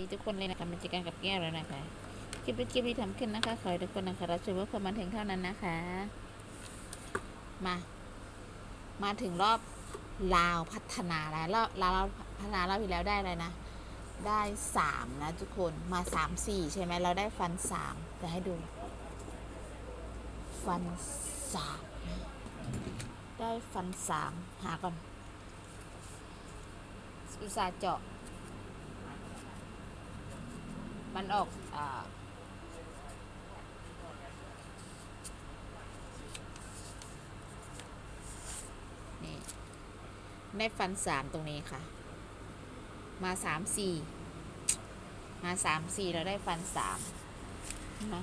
ดีทุกคนเลยนะคะมาเจอกันกับแก้วแล้วนะคะคลิปเป็นคลิปที่ทำขึ้นนะคะขอให้ทุกคนนะคะรับชมว่าความบันเทิงเท่านั้นนะคะ มา มาถึงรอบลาวพัฒนาแล้วรอบลาวพัฒนาเรอบที่แล้วได้อะไรนะได้สามนะทุกคนมาสามสี่ใช่ไหมเราได้ฟันสามจะให้ดู ฟันสามได้ฟันสามหาก่อนอุตสาห์เจาะ มันออกอ่านี่ได้ฟันสามตรงนี้ค่ะ มาสามสี่มาสามสี่เราได้ฟันสามนะ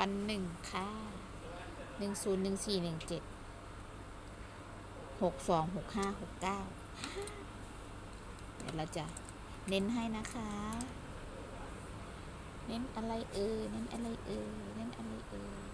ฟันหนึ่งค่ะหนึ่งศูนย์หนึ่งสี่หนึ่งเจ็ดหกสองหกห้าหกเก้าเดี๋ยวเราจะเน้นให้นะคะ เน้นอะไรเออเน้นอะไรเออเน้นอะไรเอ่ย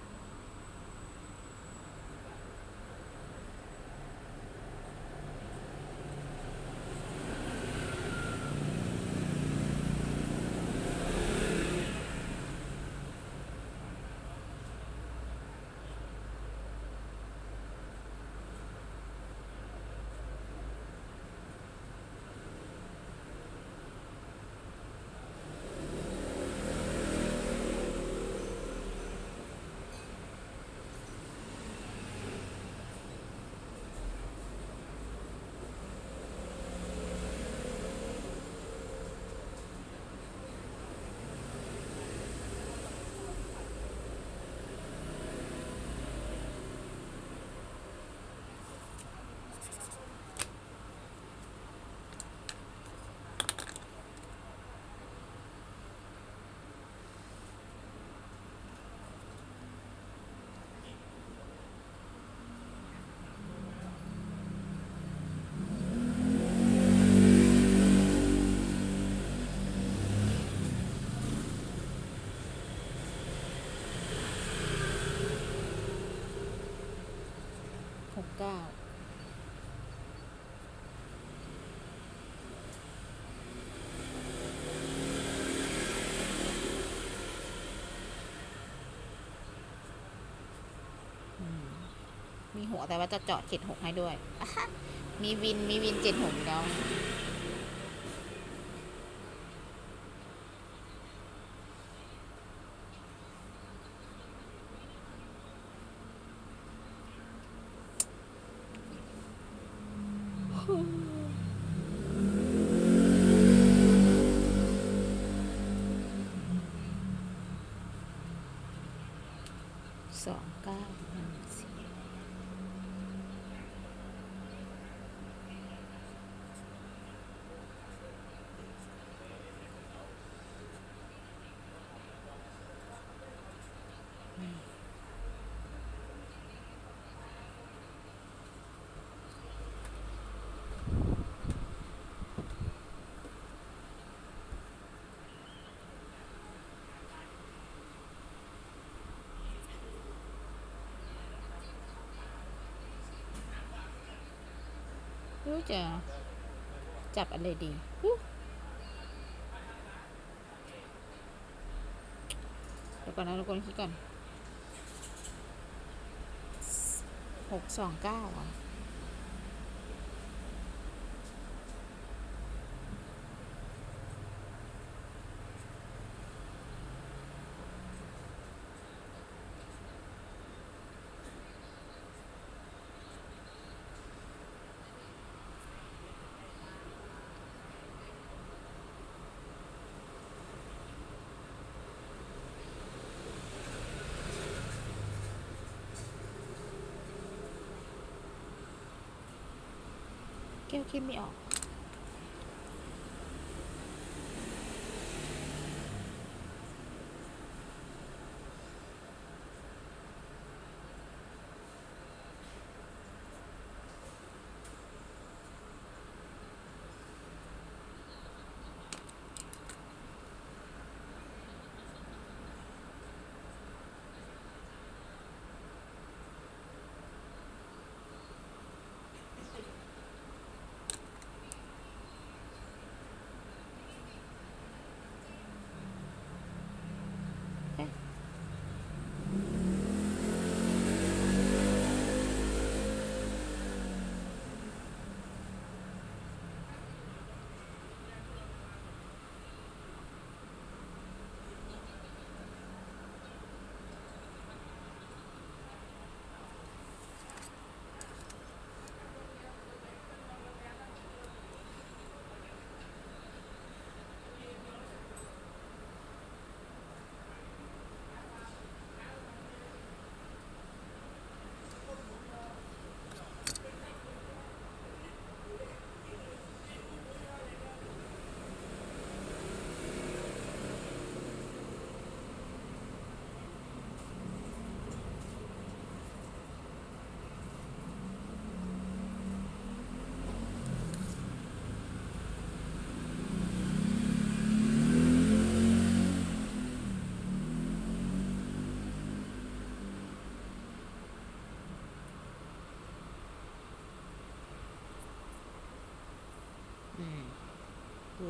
หกเก้าอืม มีหัวแต่ว่าจะเจาะเจ็ดหกให้ด้วยมีวินมีวินเจ็ดหกแล้วสองเก้าหนึ่งสี่ รู้จะจับอะไรดีเดี๋ยวก่อนนะทุกคนคิดก่อนหกสองเก้าอะ แก้วคิดไม่ออก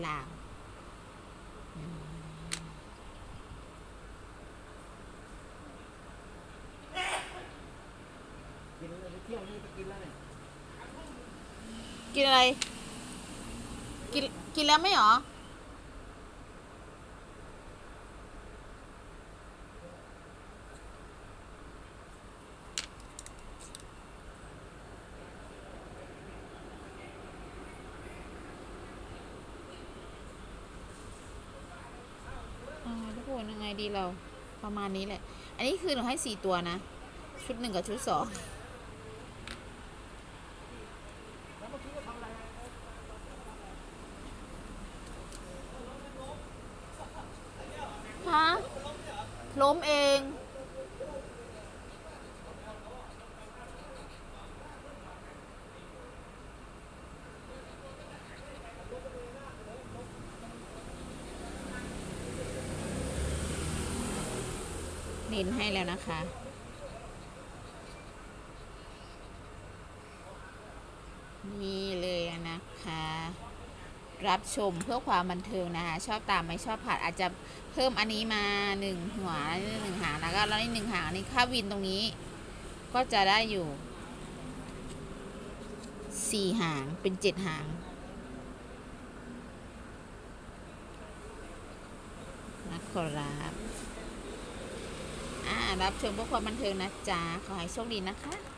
ลาวกินเลยเที่ยวนี่จะกินแล้วเนี่ยกินอะไร กินกินแล้วไม่หรอ ยังไงดีเราประมาณนี้แหละ อันนี้คือเราให้สี่ตัวนะ ชุดหนึ่งกับชุดสองฮะล้มเอง น้นให้แล้วนะคะ นี่เลยนะคะ รับชมเพื่อความบันเทิงนะคะ ชอบตามไม่ชอบผ่านอาจจะเพิ่มอันนี้มาหนึ่งหัวหนึ่งหางแล้วก็แล้วนี่หนึ่งหางนี้ค่าวินตรงนี้ ก็จะได้อยู่สี่หางเป็นเจ็ดหางนะครับ รับชมเพื่อความบันเทิงนะจ๊ะขอให้โชคดีนะคะ